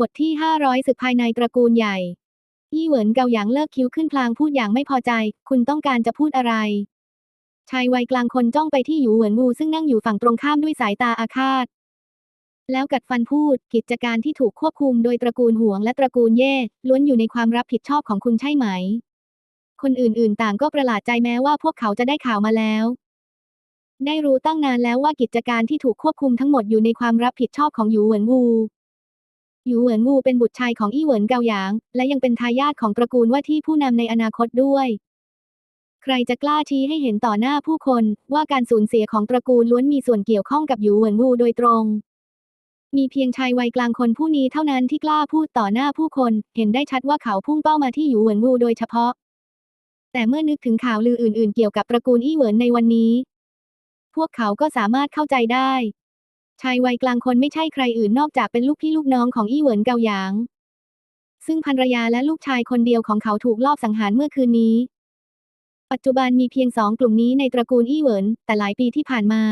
บทที่ 500ศึกภายในตระกูลใหญ่อี้เหวินเกาหยางเลิกคิ้วขึ้นพลางพูดอย่างไม่พอใจ คุณต้องการจะพูดอะไร ชายวัยกลางคนจ้องไปที่หยูเหวินวูซึ่งนั่งอยู่ฝั่งตรงข้ามด้วยสายตาอาฆาต แล้วกัดฟันพูด กิจการที่ถูกควบคุมโดยตระกูลหวงและตระกูลเย่ล้วนอยู่ในความรับผิดชอบของคุณใช่ไหม คนอื่นๆ ต่างก็ประหลาดใจแม้ว่าพวกเขาจะได้ข่าวมาแล้ว ได้รู้ตั้งนานแล้วว่ากิจการที่ถูกควบคุมทั้งหมดอยู่ในความรับผิดชอบของหยูเหวินวู หยูเหวินวูเป็นบุตรชายของอี้เหวินเกาหยาง และยังเป็นทายาทของตระกูลว่าที่ผู้นำในอนาคตด้วย ใครจะกล้าชี้ให้เห็นต่อหน้าผู้คน ว่าการสูญเสียของตระกูลล้วนมีส่วนเกี่ยวข้องกับหยูเหวินวูโดยตรง มีเพียงชายวัยกลางคนผู้นี้เท่านั้นที่กล้าพูดต่อหน้าผู้คน เห็นได้ชัดว่าเขาพุ่งเป้ามาที่หยูเหวินวูโดยเฉพาะ แต่เมื่อนึกถึงข่าวลืออื่น ๆ เกี่ยวกับตระกูลอี้เหวินในวันนี้ พวกเขาก็สามารถเข้าใจได้ ชายวัยกลางคนไม่ใช่ใครอื่นนอกจากเป็นลูกพี่ลูกน้องของอี้เหวินเกาหยาง ซึ่งภรรยาและลูกชายคนเดียวของเขาถูกลอบสังหารเมื่อคืนนี้ ปัจจุบันมีเพียงสองกลุ่มนี้ในตระกูลอี้เหวินแต่หลายปีที่ผ่านมา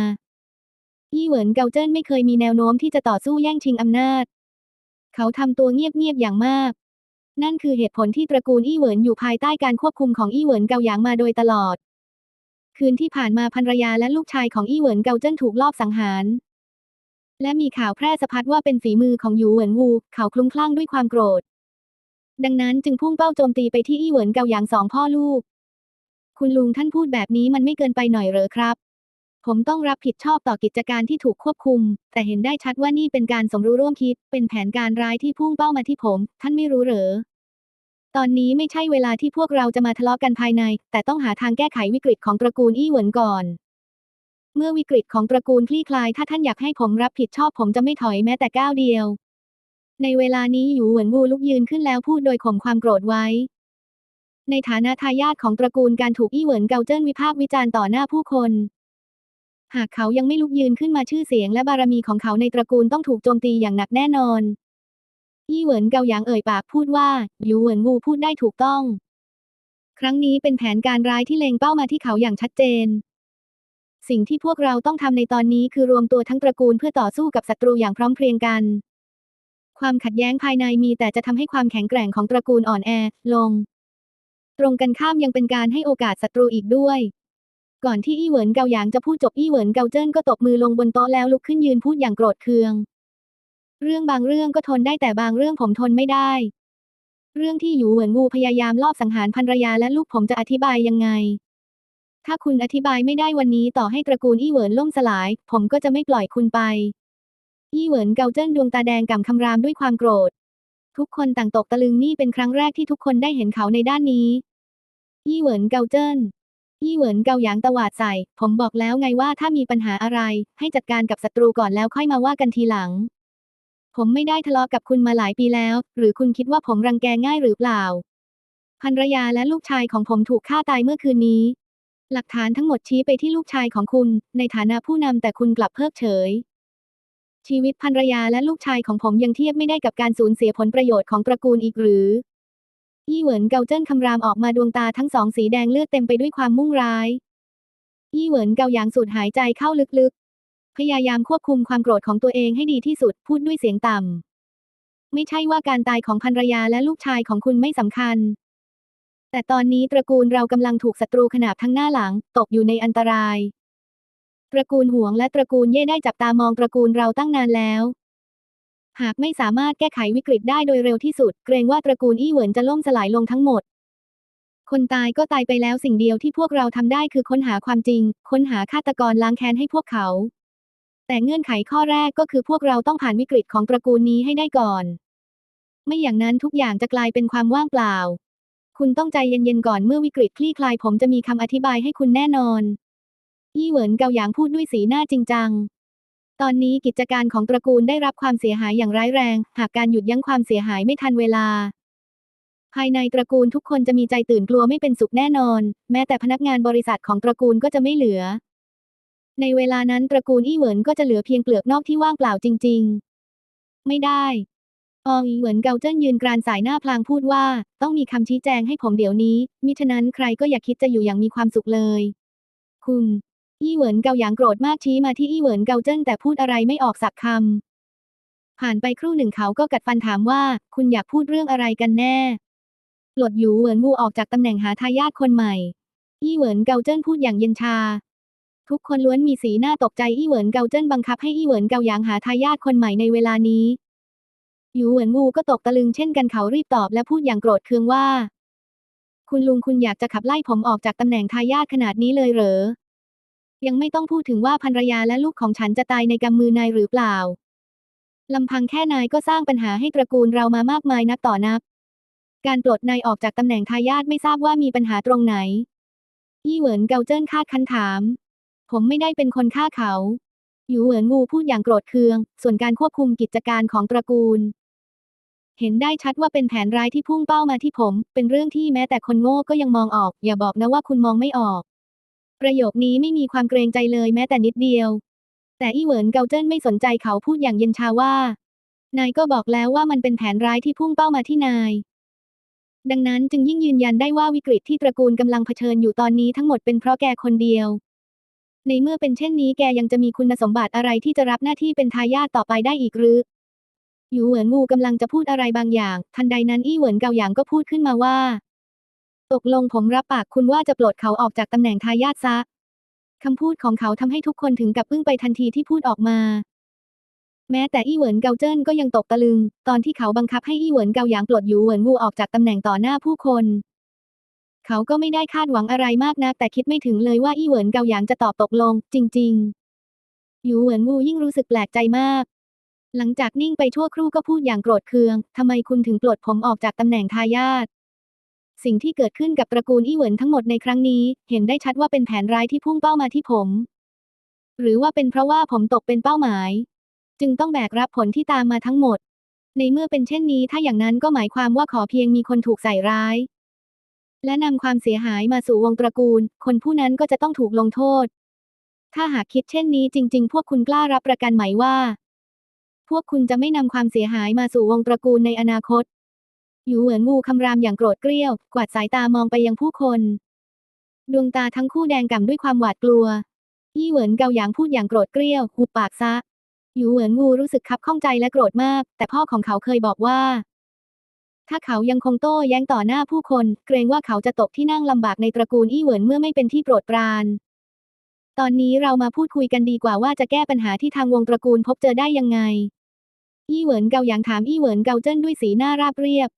อี้เหวินเกาเจิ้นไม่เคยมีแนวโน้มที่จะต่อสู้แย่งชิงอำนาจ เขาทำตัวเงียบๆอย่างมาก นั่นคือเหตุผลที่ตระกูลอี้เหวินอยู่ภายใต้การควบคุมของอี้เหวินเกาหยางมาโดยตลอด คืนที่ผ่านมาภรรยาและลูกชายของอี้เหวินเกาเจิ้นถูกลอบสังหาร และมีข่าวแพร่สะพัดว่าเป็นฝีมือของหยูเหวินวู เขาคลุ้มคลั่งด้วยความโกรธ ดังนั้นจึงพุ่งเป้าโจมตีไปที่อี้เหวินเกาหยางสองพ่อลูก คุณลุงท่านพูดแบบนี้มันไม่เกินไปหน่อยเหรอครับ ผมต้องรับผิดชอบต่อกิจการที่ถูกควบคุม แต่เห็นได้ชัดว่านี่เป็นการสมรู้ร่วมคิด เป็นแผนการร้ายที่พุ่งเป้ามาที่ผม ท่านไม่รู้เหรอ ตอนนี้ไม่ใช่เวลาที่พวกเราจะมาทะเลาะกันภายใน แต่ต้องหาทางแก้ไขวิกฤตของตระกูลอี้เหวินก่อน เมื่อวิกฤตของตระกูลคลี่คลาย ถ้าท่านอยากให้ผมรับผิดชอบผมจะไม่ถอยแม้แต่ก้าวเดียว ในเวลานี้หยูเหวินวูลุกยืนขึ้นแล้วพูดโดยข่มความโกรธไว้ ในฐานะทายาทของตระกูลการถูกอี้เหวินเกาเจิ้นวิพากษ์วิจารณ์ต่อหน้าผู้คน หากเขายังไม่ลุกยืนขึ้นมาชื่อเสียงและบารมีของเขาในตระกูลต้องถูกโจมตีอย่างหนักแน่นอน อี้เหวินเกาหยางเอ่ยปากพูดว่าหยูเหวินวูพูดได้ถูกต้อง ครั้งนี้เป็นแผนการร้ายที่เล็งเป้ามาที่เขาอย่างชัดเจน สิ่งที่พวกเราต้องทำในตอนนี้คือรวมตัวทั้งตระกูลเพื่อต่อสู้กับศัตรูอย่างพร้อมเพรียงกัน ความขัดแย้งภายในมีแต่จะทำให้ความแข็งแกร่งของตระกูลอ่อนแอลง ตรงกันข้ามยังเป็นการให้โอกาสศัตรูอีกด้วย ก่อนที่อี้เหวินเกาหยางจะพูดจบอี้เหวินเกาเจิ้นก็ตบมือลงบนโต๊ะแล้วลุกขึ้นยืนพูดอย่างโกรธเคือง เรื่องบางเรื่องก็ทนได้แต่บางเรื่องผมทนไม่ได้ เรื่องที่หยูเหวินวูพยายามลอบสังหารภรรยาและลูกผมจะอธิบายยังไง ถ้าคุณอธิบายไม่ได้วันนี้ต่อให้ตระกูลอี้เหวินล่มสลาย ผมก็จะไม่ปล่อยคุณไป อี้เหวินเกาเจิ้นดวงตาแดงก่ำคำรามด้วยความโกรธ ทุกคนต่างตกตะลึงนี่เป็นครั้งแรกที่ทุกคนได้เห็นเขาในด้านนี้ อี้เหวินเกาเจิ้นอี้เหวินเกาหยางตวาดใส่ ผมบอกแล้วไงว่าถ้ามีปัญหาอะไร ให้จัดการกับศัตรูก่อนแล้วค่อยมาว่ากันทีหลัง ผมไม่ได้ทะเลาะกับคุณมาหลายปีแล้ว หรือคุณคิดว่าผมรังแกง่ายหรือเปล่าภรรยาและลูกชายของผมถูกฆ่าตายเมื่อคืนนี้ หลักฐานทั้งหมดชี้ไปที่ลูกชายของคุณ ในฐานะผู้นำแต่คุณกลับเพิกเฉย ชีวิตภรรยาและลูกชายของผมยังเทียบไม่ได้กับการสูญเสียผลประโยชน์ของตระกูลอีกหรืออี้เหวินเกาเจิ้นคำรามออกมาดวงตาทั้งสองสีแดงเลือดเต็มไปด้วยความมุ่งร้ายอี้เหวินเกาหยางสูดหายใจเข้าลึกๆ พยายามควบคุมความโกรธของตัวเองให้ดีที่สุดพูดด้วยเสียงต่ำไม่ใช่ว่าการตายของภรรยาและลูกชายของคุณไม่สำคัญ แต่ตอนนี้ตระกูลเรากำลังถูกศัตรูขนาบทั้งหน้าหลัง ตกอยู่ในอันตราย ตระกูลหวงและตระกูลเย่ได้จับตามองตระกูลเราตั้งนานแล้ว หากไม่สามารถแก้ไขวิกฤตได้โดยเร็วที่สุด เกรงว่าตระกูลอี้เหวินจะล่มสลายลงทั้งหมด คนตายก็ตายไปแล้วสิ่งเดียวที่พวกเราทำได้คือค้นหาความจริง ค้นหาฆาตกรล้างแค้นให้พวกเขา แต่เงื่อนไขข้อแรกก็คือพวกเราต้องผ่านวิกฤตของตระกูลนี้ให้ได้ก่อน ไม่อย่างนั้นทุกอย่างจะกลายเป็นความว่างเปล่า คุณต้องใจเย็นๆก่อนเมื่อวิกฤตคลี่คลายผมจะมีคำอธิบายให้คุณแน่นอน ยี่เหวินเกาหยางพูดด้วยสีหน้าจริงจัง ตอนนี้กิจการของตระกูลได้รับความเสียหายอย่างร้ายแรง หากการหยุดยั้งความเสียหายไม่ทันเวลา ภายในตระกูลทุกคนจะมีใจตื่นกลัวไม่เป็นสุขแน่นอน แม้แต่พนักงานบริษัทของตระกูลก็จะไม่เหลือ ในเวลานั้นตระกูลอี้เหวินก็จะเหลือเพียงเปลือกนอกที่ว่างเปล่าจริง ๆ ไม่ได้ อองอีเหวินเกาเจิ้นยืนกรานสายหน้าพลางพูดว่า ต้องมีคำชี้แจงให้ผมเดี๋ยวนี้ มิฉะนั้นใครก็อย่าคิดจะอยู่อย่างมีความสุขเลย คุณอี้เหวินเกาหยางโกรธมากชี้มาที่อี้เหวินเกาเจิ้นแต่พูดอะไรไม่ออกสักคำผ่านไปครู่หนึ่งเขาก็กัดฟันถามว่า คุณอยากพูดเรื่องอะไรกันแน่ปลดหยูเหวินวูออกจากตำแหน่งหาทายาทคนใหม่อี้เหวินเกาเจิ้นพูดอย่างเย็นชา ทุกคนล้วนมีสีหน้าตกใจอี้เหวินเกาเจิ้นบังคับให้อี้เหวินเกาหยางหาทายาทคนใหม่ในเวลานี้ หยูเหวินวูก็ตกตะลึงเช่นกันเขารีบตอบและพูดอย่างโกรธเคืองว่า คุณลุงคุณอยากจะขับไล่ผมออกจากตำแหน่งทายาทขนาดนี้เลยเหรอ ยังไม่ต้องพูดถึงว่าภรรยาและลูกของฉันจะตายในกำมือนายหรือเปล่าลำพังแค่นายก็สร้างปัญหาให้ตระกูลเรามามากมายนักต่อนับการปลดนายออกจากตำแหน่งทายาทไม่ทราบว่ามีปัญหาตรงไหนยี่เหวินเกาเจิ้นคาดคันถาม ผมไม่ได้เป็นคนฆ่าเขา หยูเหวินวูพูดอย่างโกรธเคือง ส่วนการควบคุมกิจการของตระกูล เห็นได้ชัดว่าเป็นแผนร้ายที่พุ่งเป้ามาที่ผม เป็นเรื่องที่แม้แต่คนโง่ก็ยังมองออก อย่าบอกนะว่าคุณมองไม่ออก ประโยคนี้ไม่มีความเกรงใจเลยแม้แต่นิดเดียว แต่อีเหวินเกาเจิ้นไม่สนใจเขาพูดอย่างเย็นชาว่า นายก็บอกแล้วว่ามันเป็นแผนร้ายที่พุ่งเป้ามาที่นาย ดังนั้นจึงยิ่งยืนยันได้ว่าวิกฤตที่ตระกูลกำลังเผชิญอยู่ตอนนี้ทั้งหมดเป็นเพราะแกคนเดียวในเมื่อเป็นเช่นนี้แกยังจะมีคุณสมบัติอะไรที่จะรับหน้าที่เป็นทายาทต่อไปได้อีกหรือ หยูเหวินวูกำลังจะพูดอะไรบางอย่าง ทันใดนั้นอี้เหวินเกาหยางก็พูดขึ้นมาว่า ตกลงผมรับปากคุณว่าจะปลดเขาออกจากตำแหน่งทายาทซะคำพูดของเขาทำให้ทุกคนถึงกับอึ้งไปทันทีที่พูดออกมา แม้แต่อี้เหวินเกาเจิ้นก็ยังตกตะลึง ตอนที่เขาบังคับให้อี้เหวินเกาหยางปลดหยูเหวินวูออกจากตำแหน่งต่อหน้าผู้คน เขาก็ไม่ได้คาดหวังอะไรมากนัก แต่คิดไม่ถึงเลยว่าอี้เหวินเกาหยางจะตอบตกลง จริงๆหยูเหวินวูยิ่งรู้สึกแปลกใจมาก หลังจากนิ่งไปชั่วครู่ก็พูดอย่างโกรธเคือง ทำไมคุณถึงปลดผมออกจากตำแหน่งทายาทสิ่งที่เกิดขึ้นกับตระกูลอี้เหวินทั้งหมดในครั้งนี้ เห็นได้ชัดว่าเป็นแผนร้ายที่พุ่งเป้ามาที่ผม หรือว่าเป็นเพราะว่าผมตกเป็นเป้าหมาย จึงต้องแบกรับผลที่ตามมาทั้งหมด ในเมื่อเป็นเช่นนี้ถ้าอย่างนั้นก็หมายความว่าขอเพียงมีคนถูกใส่ร้าย และนำความเสียหายมาสู่วงตระกูล คนผู้นั้นก็จะต้องถูกลงโทษ ถ้าหากคิดเช่นนี้จริง ๆ พวกคุณกล้ารับประกันไหมว่า พวกคุณจะไม่นำความเสียหายมาสู่วงตระกูลในอนาคต อยู่เหมือนงูคำรามอย่างโกรธเกรี้ยว กวาดสายตามองไปยังผู้คน ดวงตาทั้งคู่แดงก่ำด้วยความหวาดกลัว ยี่เหวินเกาหยางพูดอย่างโกรธเกรี้ยวหุบปากซะ อยู่เหวินงูรู้สึกคับข้องใจและโกรธมาก แต่พ่อของเขาเคยบอกว่า ถ้าเขายังคงโต้แย้งต่อหน้าผู้คน เกรงว่าเขาจะตกที่นั่งลำบากในตระกูลอี้เหวินเมื่อไม่เป็นที่โปรดปราน ตอนนี้เรามาพูดคุยกันดีกว่าว่าจะแก้ปัญหาที่ทางวงตระกูลพบเจอได้ยังไง อี้เหวินเกาหยางถามอี้เหวินเกาเจิ้นด้วยสีหน้าราบเรียบ